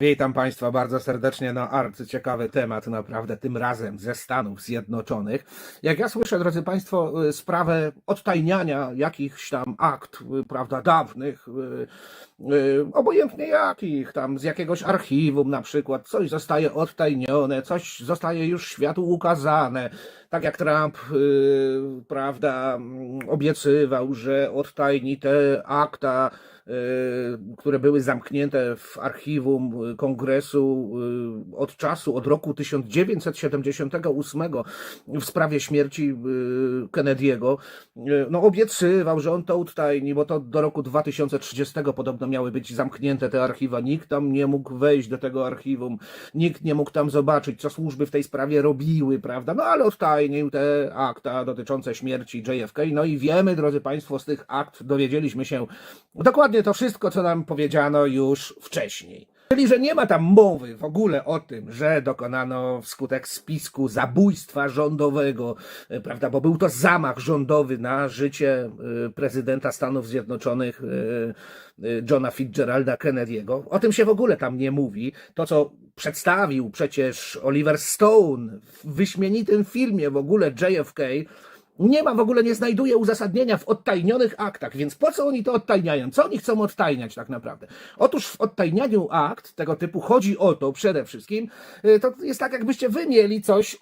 Witam Państwa bardzo serdecznie na arcyciekawy temat, naprawdę tym razem ze Stanów Zjednoczonych. Jak ja słyszę, drodzy Państwo, y, sprawę odtajniania jakichś tam akt, y, prawda, dawnych, y, obojętnie jakich, tam z jakiegoś archiwum na przykład, coś zostaje odtajnione, coś zostaje już światu ukazane, tak jak Trump, prawda, mm, obiecywał, że odtajni te akta, które były zamknięte w archiwum y, kongresu y, od czasu, od roku 1978 w sprawie śmierci y, Kennedy'ego. Y, No obiecywał, że on to odtajni, bo to do roku 2030 podobno miały być zamknięte te archiwa. Nikt tam nie mógł wejść do tego archiwum, nikt nie mógł tam zobaczyć, co służby w tej sprawie robiły, prawda? No ale odtajnił te akta dotyczące śmierci JFK. No i wiemy, drodzy Państwo, z tych akt dowiedzieliśmy się dokładnie to wszystko, co nam powiedziano już wcześniej. Czyli, że nie ma tam mowy w ogóle o tym, że dokonano wskutek spisku zabójstwa rządowego, e, prawda, bo był to zamach rządowy na życie e, prezydenta Stanów Zjednoczonych e, Johna Fitzgeralda Kennedy'ego. O tym się w ogóle tam nie mówi. To, co przedstawił przecież Oliver Stone w wyśmienitym filmie w ogóle JFK, nie ma w ogóle, nie znajduje uzasadnienia w odtajnionych aktach, więc po co oni to odtajniają? Co oni chcą odtajniać tak naprawdę? Otóż w odtajnianiu akt tego typu chodzi o to przede wszystkim, y, to jest tak jakbyście wy mieli coś,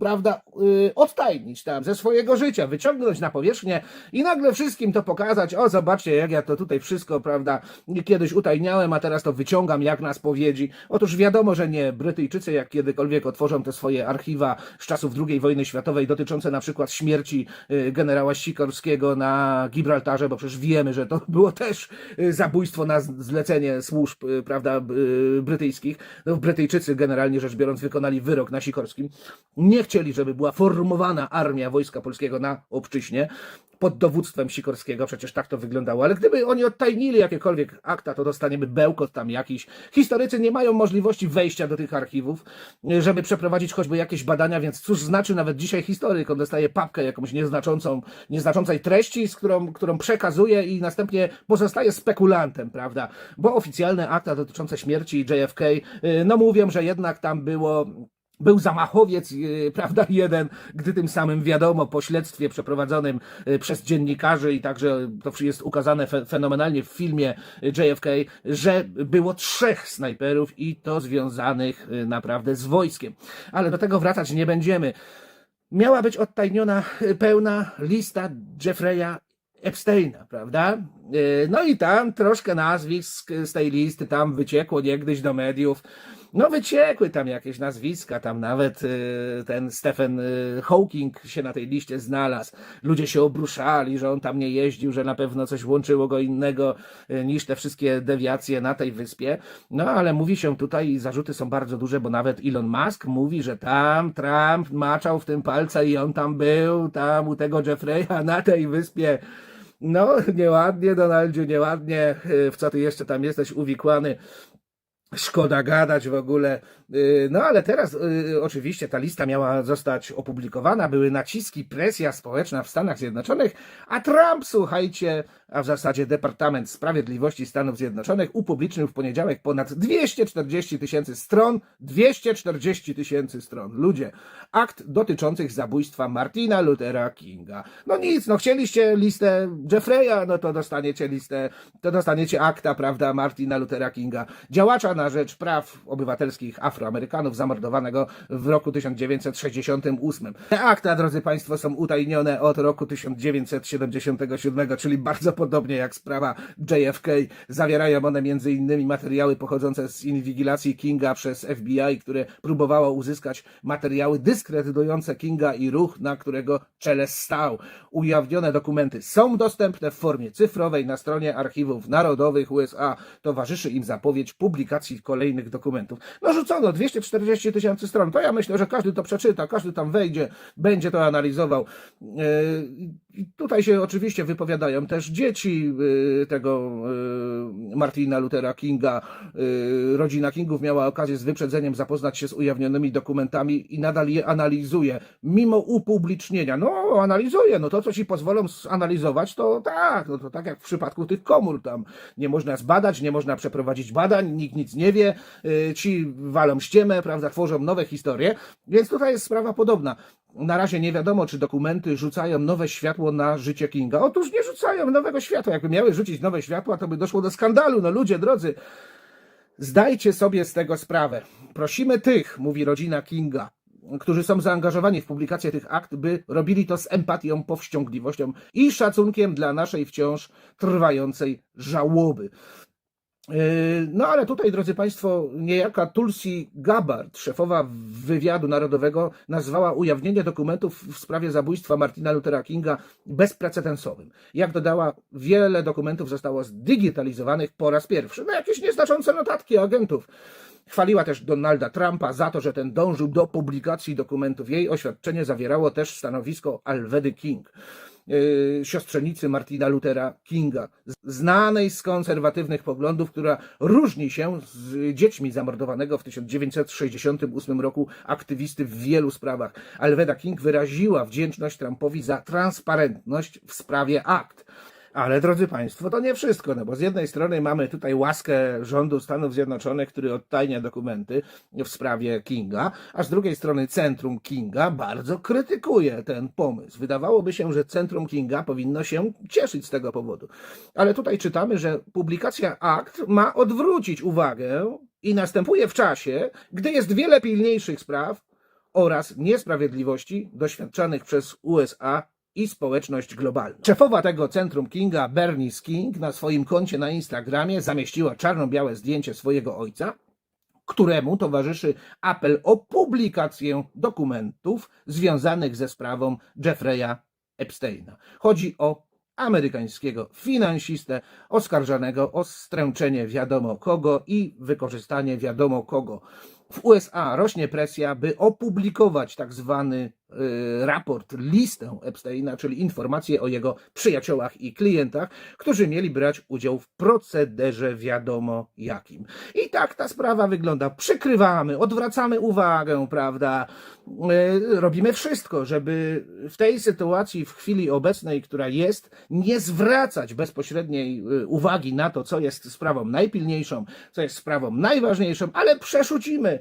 prawda, y, odtajnić tam ze swojego życia, wyciągnąć na powierzchnię i nagle wszystkim to pokazać, o zobaczcie jak ja to tutaj wszystko, prawda, kiedyś utajniałem, a teraz to wyciągam jak na spowiedzi. Otóż wiadomo, że nie. Brytyjczycy jak kiedykolwiek otworzą te swoje archiwa z czasów II wojny światowej dotyczące na przykład śmierci y, generała Sikorskiego na Gibraltarze, bo przecież wiemy, że to było też y, zabójstwo na zlecenie służb, y, prawda, brytyjskich. No, Brytyjczycy generalnie rzecz biorąc wykonali wyrok na Sikorskim. Nie chcieli, żeby była formowana armia Wojska Polskiego na obczyźnie pod dowództwem Sikorskiego, przecież tak to wyglądało, ale gdyby oni odtajnili jakiekolwiek akta, to dostaniemy bełkot tam jakiś. Historycy nie mają możliwości wejścia do tych archiwów, żeby przeprowadzić choćby jakieś badania, więc cóż znaczy nawet dzisiaj historyk, on dostaje papkę jakąś nieznaczącą, nieznaczącej treści, z którą, którą przekazuje i następnie pozostaje spekulantem, prawda? Bo oficjalne akta dotyczące śmierci JFK, y, no mówią, że jednak tam było był zamachowiec, yy, prawda, jeden, gdy tym samym wiadomo po śledztwie przeprowadzonym yy, przez dziennikarzy i także to jest ukazane fe, fenomenalnie w filmie yy, JFK, że było trzech snajperów i to związanych naprawdę z wojskiem. Ale do tego wracać nie będziemy. Miała być odtajniona pełna lista Jeffreya Epsteina, prawda? No i tam troszkę nazwisk z tej listy tam wyciekło niegdyś do mediów. No wyciekły tam jakieś nazwiska, tam nawet y, ten Stephen y, Hawking się na tej liście znalazł. Ludzie się obruszali, że on tam nie jeździł, że na pewno coś łączyło go innego y, niż te wszystkie dewiacje na tej wyspie. No ale mówi się tutaj i zarzuty są bardzo duże, bo nawet Elon Musk mówi, że tam Trump maczał w tym palce i on tam był, tam u tego Jeffreya na tej wyspie. No, nieładnie, Donaldziu, nieładnie, w co ty jeszcze tam jesteś uwikłany. Szkoda gadać w ogóle. Yy, No ale teraz yy, oczywiście ta lista miała zostać opublikowana, były naciski, presja społeczna w Stanach Zjednoczonych, a Trump, słuchajcie, a w zasadzie Departament Sprawiedliwości Stanów Zjednoczonych upublicznił w poniedziałek ponad 240 tysięcy stron. 240 tysięcy stron. Ludzie, akt dotyczących zabójstwa Martina Luthera Kinga. No nic, no chcieliście listę Jeffreya, no to dostaniecie listę, to dostaniecie akta, prawda, Martina Luthera Kinga, działacza na rzecz praw obywatelskich Afroamerykanów zamordowanego w roku 1968. Te akta, drodzy Państwo, są utajnione od roku 1977, czyli bardzo podobnie jak sprawa JFK. Zawierają one innymi materiały pochodzące z inwigilacji Kinga przez FBI, które próbowało uzyskać materiały dyskredytujące Kinga i ruch, na którego czele stał. Ujawnione dokumenty są dostępne w formie cyfrowej na stronie Archiwów Narodowych USA. Towarzyszy im zapowiedź publikacji kolejnych dokumentów. No rzucono 240 tysięcy stron. To ja myślę, że każdy to przeczyta, każdy tam wejdzie, będzie to analizował. Tutaj się oczywiście wypowiadają też dzieci y, tego y, Martina Luthera Kinga. Y, Rodzina Kingów miała okazję z wyprzedzeniem zapoznać się z ujawnionymi dokumentami i nadal je analizuje, mimo upublicznienia. No, analizuje, no to co ci pozwolą zanalizować, to tak, no to tak jak w przypadku tych komór tam. Nie można zbadać, nie można przeprowadzić badań, nikt nic nie wie, ci walą ściemę, prawda, tworzą nowe historie, więc tutaj jest sprawa podobna. Na razie nie wiadomo, czy dokumenty rzucają nowe światło na życie Kinga. Otóż nie rzucają nowego światła. Jakby miały rzucić nowe światła, to by doszło do skandalu. No ludzie drodzy, zdajcie sobie z tego sprawę. Prosimy tych, mówi rodzina Kinga, którzy są zaangażowani w publikację tych akt, by robili to z empatią, powściągliwością i szacunkiem dla naszej wciąż trwającej żałoby. Yy, No ale tutaj, drodzy Państwo, niejaka Tulsi Gabbard, szefowa wywiadu narodowego, nazwała ujawnienie dokumentów w sprawie zabójstwa Martina Luthera Kinga bezprecedensowym. Jak dodała, wiele dokumentów zostało zdigitalizowanych po raz pierwszy. No jakieś nieznaczące notatki agentów. Chwaliła też Donalda Trumpa za to, że ten dążył do publikacji dokumentów. Jej oświadczenie zawierało też stanowisko Alwedy King siostrzenicy Martina Luthera Kinga, znanej z konserwatywnych poglądów, która różni się z dziećmi zamordowanego w 1968 roku aktywisty w wielu sprawach. Alweda King wyraziła wdzięczność Trumpowi za transparentność w sprawie akt. Ale drodzy Państwo, to nie wszystko, no bo z jednej strony mamy tutaj łaskę rządu Stanów Zjednoczonych, który odtajnia dokumenty w sprawie Kinga, a z drugiej strony Centrum Kinga bardzo krytykuje ten pomysł. Wydawałoby się, że Centrum Kinga powinno się cieszyć z tego powodu. Ale tutaj czytamy, że publikacja akt ma odwrócić uwagę i następuje w czasie, gdy jest wiele pilniejszych spraw oraz niesprawiedliwości doświadczanych przez USA i społeczność globalną. Szefowa tego centrum Kinga, Bernice King, na swoim koncie na Instagramie zamieściła czarno-białe zdjęcie swojego ojca, któremu towarzyszy apel o publikację dokumentów związanych ze sprawą Jeffreya Epsteina. Chodzi o amerykańskiego finansistę oskarżanego o stręczenie wiadomo kogo i wykorzystanie wiadomo kogo. W USA rośnie presja, by opublikować tak zwany raport, listę Epsteina, czyli informacje o jego przyjaciołach i klientach, którzy mieli brać udział w procederze wiadomo jakim. I tak ta sprawa wygląda. Przykrywamy, odwracamy uwagę, prawda? Y, Robimy wszystko, żeby w tej sytuacji, w chwili obecnej, która jest, nie zwracać bezpośredniej y, uwagi na to, co jest sprawą najpilniejszą, co jest sprawą najważniejszą, ale przerzucimy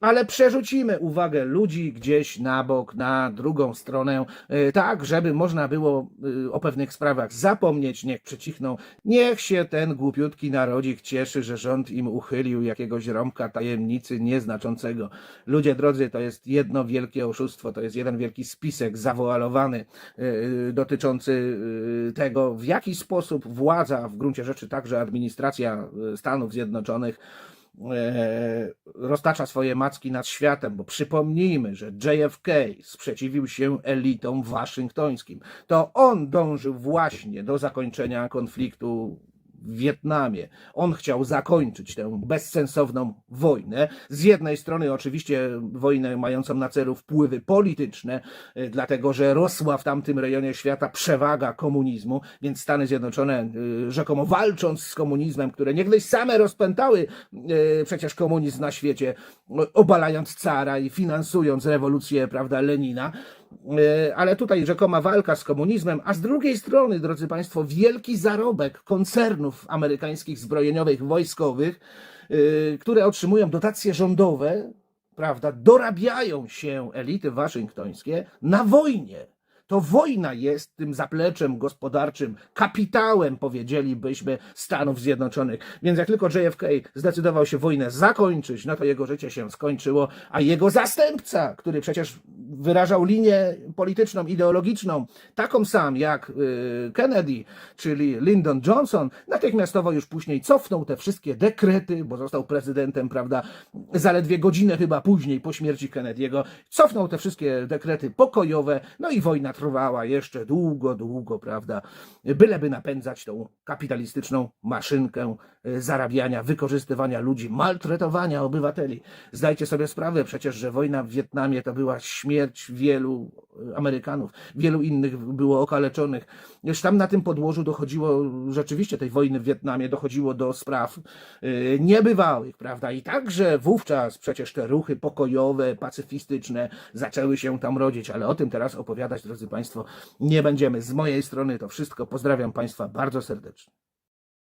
ale przerzucimy uwagę ludzi gdzieś na bok, na drugą stronę, y, tak, żeby można było y, o pewnych sprawach zapomnieć, niech przycichną. Niech się ten głupiutki narodzik cieszy, że rząd im uchylił jakiegoś rąbka tajemnicy nieznaczącego. Ludzie drodzy, to jest jedno wielkie oszustwo, to jest jeden wielki spisek zawoalowany y, dotyczący tego, w jaki sposób władza, w gruncie rzeczy także administracja Stanów Zjednoczonych, roztacza swoje macki nad światem, bo przypomnijmy, że JFK sprzeciwił się elitom waszyngtońskim. To on dążył właśnie do zakończenia konfliktu w Wietnamie. On chciał zakończyć tę bezsensowną wojnę. Z jednej strony oczywiście wojnę mającą na celu wpływy polityczne, y, dlatego że rosła w tamtym rejonie świata przewaga komunizmu, więc Stany Zjednoczone y, rzekomo walcząc z komunizmem, które niegdyś same rozpętały y, przecież komunizm na świecie, obalając cara i finansując rewolucję, prawda, Lenina, ale tutaj rzekoma walka z komunizmem, a z drugiej strony, drodzy Państwo, wielki zarobek koncernów amerykańskich zbrojeniowych, wojskowych, e, które otrzymują dotacje rządowe, prawda, dorabiają się elity waszyngtońskie na wojnie. To wojna jest tym zapleczem gospodarczym, kapitałem, powiedzielibyśmy, Stanów Zjednoczonych. Więc jak tylko JFK zdecydował się wojnę zakończyć, no to jego życie się skończyło, a jego zastępca, który przecież wyrażał linię polityczną, ideologiczną, taką sam jak y, Kennedy, czyli Lyndon Johnson, natychmiastowo już później cofnął te wszystkie dekrety, bo został prezydentem, prawda, zaledwie godzinę chyba później po śmierci Kennedy'ego, cofnął te wszystkie dekrety pokojowe, no i wojna trwała jeszcze długo, długo, prawda, byleby napędzać tą kapitalistyczną maszynkę zarabiania, wykorzystywania ludzi, maltretowania obywateli. Zdajcie sobie sprawę przecież, że wojna w Wietnamie to była śmierć wielu y, Amerykanów, wielu innych było okaleczonych. Już tam na tym podłożu dochodziło, rzeczywiście tej wojny w Wietnamie dochodziło do spraw y, niebywałych, prawda? I także wówczas przecież te ruchy pokojowe, pacyfistyczne zaczęły się tam rodzić, ale o tym teraz opowiadać, drodzy Państwo, nie będziemy. Z mojej strony to wszystko. Pozdrawiam Państwa bardzo serdecznie.